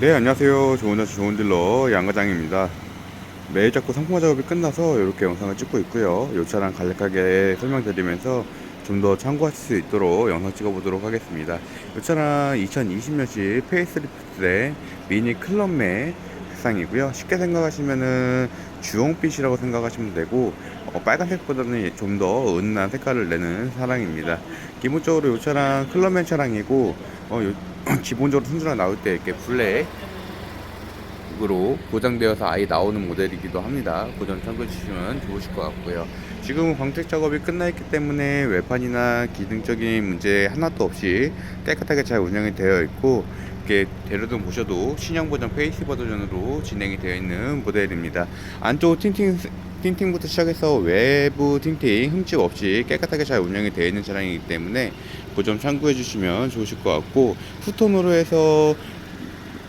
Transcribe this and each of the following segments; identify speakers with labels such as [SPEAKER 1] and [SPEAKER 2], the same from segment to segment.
[SPEAKER 1] 네 안녕하세요. 좋은 자수 좋은 딜러 양과장입니다. 매일 잡고 상품화 작업이 끝나서 이렇게 영상을 찍고 있고요. 이 차량 간략하게 설명드리면서 좀 더 참고하실 수 있도록 영상 찍어 보도록 하겠습니다. 이 차량 2020년식 페이스리프트의 미니 클럽매 색상이고요. 쉽게 생각하시면은 주홍빛이라고 생각하시면 되고 어, 빨간색보다는 좀 더 은은한 색깔을 내는 차량입니다. 기본적으로 이 차량 클럽맨 차량이고 어, 요- 기본적으로 순주랑 나올 때 이렇게 블랙으로 고장되어서 아예 나오는 모델이기도 합니다. 그점 참고해 주시면 좋으실 것 같고요. 지금은 광택 작업이 끝나 있기 때문에 외판이나 기능적인 문제 하나도 없이 깨끗하게 잘 운영이 되어 있고 이렇게 대로등 보셔도 신형 버전 페이스 버전으로 진행이 되어 있는 모델입니다. 안쪽 틴팅 틴팅부터 시작해서 외부 틴팅 흠집 없이 깨끗하게 잘 운영이 되어 있는 차량이기 때문에 그 점 참고해 주시면 좋으실 것 같고 투톤으로 해서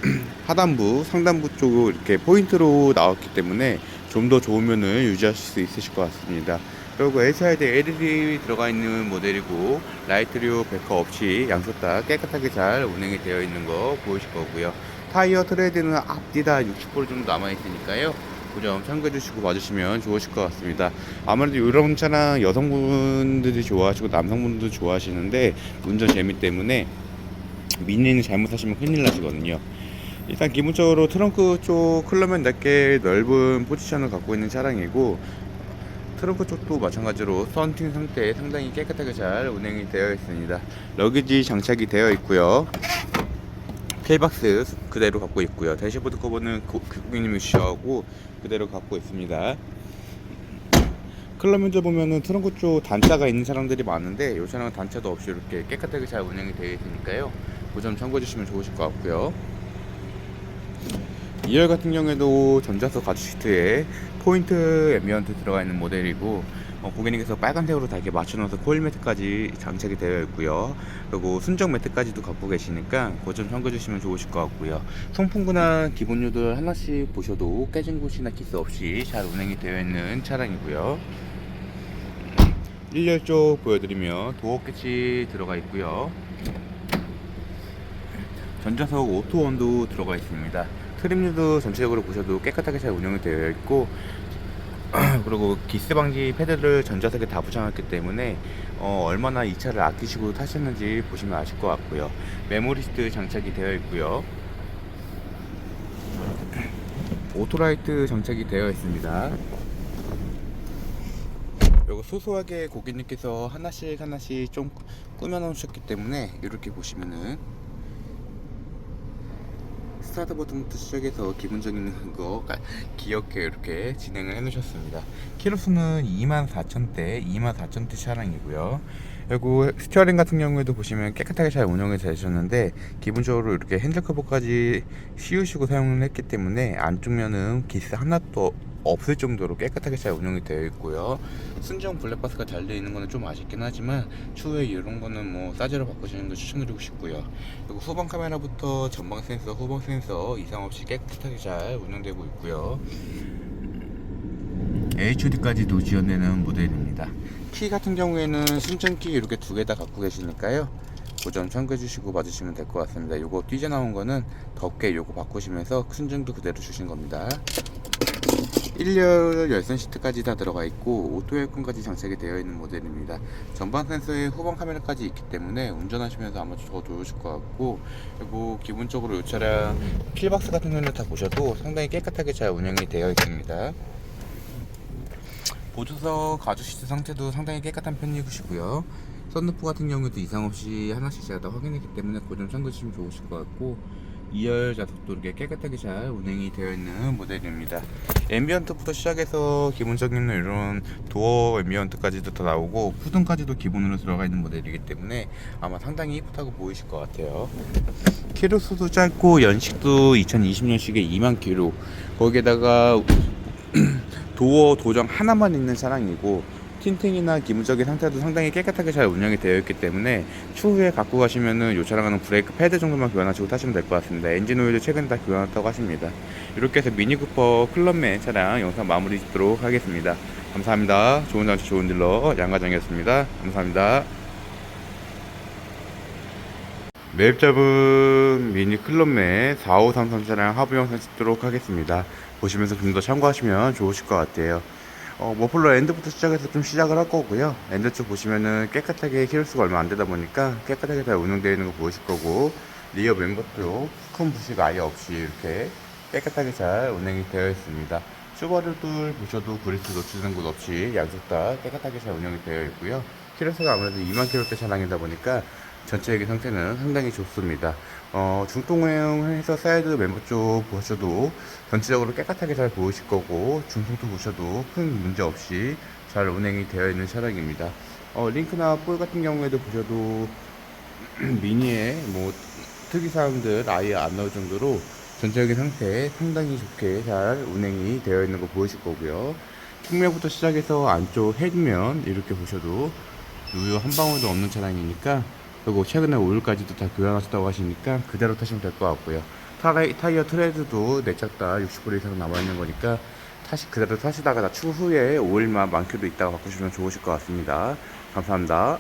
[SPEAKER 1] 하단부, 상단부 쪽으로 이렇게 포인트로 나왔기 때문에 좀 더 좋은 면을 유지하실 수 있으실 것 같습니다. 그리고 H사이드 LED 들어가 있는 모델이고 라이트류 베커 없이 양쪽 다 깨끗하게 잘 운행이 되어 있는 거 보이실 거고요. 타이어 트레드는 앞뒤 다 60% 정도 남아 있으니까요. 그 점 참고해 주시고 봐주시면 좋으실 것 같습니다. 아무래도 이런 차량 여성분들이 좋아하시고 남성분들도 좋아하시는데 운전 재미 때문에 미니는 잘못하시면 큰일 나시거든요. 일단 기본적으로 트렁크 쪽 낮게 넓은 포지션을 갖고 있는 차량이고 트렁크 쪽도 마찬가지로 썬팅 상태에 상당히 깨끗하게 잘 운행이 되어 있습니다. 러기지 장착이 되어 있고요. 필박스 그대로 갖고 있고요. 대시보드 커버는 고- 고객님이 주셔하고 그대로 갖고 있습니다. 클럽 면접 보면은 트렁크 쪽 단차가 있는 차량들이 많은데 이 차량은 단차도 없이 이렇게 깨끗하게 잘 운영이 되어 있으니까요. 그 점 참고해 주시면 좋으실 것 같고요. 2열 같은 경우에도 전자석 가죽 시트에 포인트 앰비언트 들어가 있는 모델이고 어, 고객님께서 빨간색으로 다 이렇게 맞춰놓아서 코일 매트까지 장착이 되어 있고요. 그리고 순정 매트까지도 갖고 계시니까 그점 참고해 주시면 좋으실 것 같고요. 송풍구나 기본 요들 하나씩 보셔도 깨진 곳이나 키스 없이 잘 운행이 되어 있는 차량이고요. 1열 쪽 보여드리면 도어 캐치 들어가 있고요. 전자석 오토원도 들어가 있습니다. 트림류도 전체적으로 보셔도 깨끗하게 잘 운영이 되어 있고 그리고 기스 방지 패드를 전자석에 다 부착했기 때문에 어, 얼마나 이 차를 아끼시고 타셨는지 보시면 아실 것 같고요. 메모리스트 장착이 되어 있고요. 오토라이트 장착이 되어 있습니다. 이거 소소하게 고객님께서 하나씩 하나씩 좀 꾸며 놓으셨기 때문에 이렇게 보시면은 스타트 버튼부터 시작해서 기본적인 거 가- 기억해 이렇게 진행을 해 놓으셨습니다. 키로수는 24,000대, 24,000대 차량이고요. 그리고 스티어링 같은 경우에도 보시면 깨끗하게 잘 운영이 되셨는데 기본적으로 이렇게 핸들 커버까지 씌우시고 사용을 했기 때문에 안쪽 면은 기스 하나도 없을 정도로 깨끗하게 잘 운영이 되어 있고요. 순정 블랙박스가 잘 되어 있는 거는 좀 아쉽긴 하지만 추후에 이런 거는 뭐 싸제로 바꾸시는 거 추천드리고 싶고요. 그리고 후방 카메라부터 전방 센서, 후방 센서 이상 없이 깨끗하게 잘 운영되고 있고요. HUD까지도 지원되는 모델입니다. 키 같은 경우에는 순정키 이렇게 두 개 다 갖고 계시니까요. 그점 참고해 주시고 봐주시면 될 것 같습니다. 요거 띠져나온 거는 덮개 요거 바꾸시면서 순정도 그대로 주신 겁니다. 1열 열선 시트까지 다 들어가 있고 오토 에어컨까지 장착이 되어 있는 모델입니다. 전방 센서에 후방 카메라까지 있기 때문에 운전하시면서 아마 더 좋으실 것 같고 그리고 기본적으로 이 차량 필박스 같은 경우는 다 보셔도 상당히 깨끗하게 잘 운영이 되어 있습니다. 보조석 가죽 시트 상태도 상당히 깨끗한 편이시고요. 썬루프 같은 경우에도 이상 없이 하나씩 제가 다 확인했기 때문에 그 점 참고해 주시면 좋으실 것 같고 2열 좌석도 이렇게 깨끗하게 잘 운행이 되어 있는 모델입니다. 앰비언트부터 시작해서 기본적인 이런 도어 앰비언트까지도 다 나오고 푸등까지도 기본으로 들어가 있는 모델이기 때문에 아마 상당히 이쁘다고 보이실 것 같아요. 키로수도 짧고 연식도 2020년식에 2만 키로 거기에다가 도어 도정 하나만 있는 차량이고 틴팅이나 기본적인 상태도 상당히 깨끗하게 잘 운영이 되어 있기 때문에 추후에 갖고 가시면은 이 차량은 브레이크 패드 정도만 교환하시고 타시면 될 것 같습니다. 엔진 오일도 최근에 다 교환했다고 하십니다. 이렇게 해서 미니쿠퍼 클럽맨 차량 영상 마무리 짓도록 하겠습니다. 감사합니다. 좋은 장치 좋은 딜러 양과장이었습니다. 감사합니다. 매입 잡은 미니 클럽매 4533 차량 하부 영상 찍도록 하겠습니다. 보시면서 좀 더 참고하시면 좋으실 것 같아요. 어, 머플러 엔드부터 시작해서 좀 시작을 할 거고요. 엔드 쪽 보시면은 깨끗하게 키로수가 얼마 안 되다 보니까 깨끗하게 잘 운영되어 있는 거 보이실 거고, 리어 멤버 쪽큰 부식 아예 없이 이렇게 깨끗하게 잘 운행이 되어 있습니다. 슈바루들 보셔도 그리스 놓치는 곳 없이 양쪽 다 깨끗하게 잘 운영이 되어 있고요. 키로수가 아무래도 2만 킬로대 차량이다 보니까 전체적인 상태는 상당히 좋습니다. 어, 중통행해서 사이드 멤버 쪽 보셔도 전체적으로 깨끗하게 잘 보이실 거고 중통도 보셔도 큰 문제 없이 잘 운행이 되어 있는 차량입니다. 어, 링크나 볼 같은 경우에도 보셔도 미니의 뭐 특이사항들 아예 안 나올 정도로 전체적인 상태 상당히 좋게 잘 운행이 되어 있는 거 보이실 거고요. 측면부터 시작해서 안쪽 헤드면 이렇게 보셔도 누유 한 방울도 없는 차량이니까 그리고 최근에 오일까지도 다 교환하셨다고 하시니까 그대로 타시면 될 것 같고요. 타이, 타이어 트레드도 내짝 다 60불 이상 남아있는 거니까 타시 그대로 타시다가 나 추후에 오일만 많게도 있다가 바꾸시면 좋으실 것 같습니다. 감사합니다.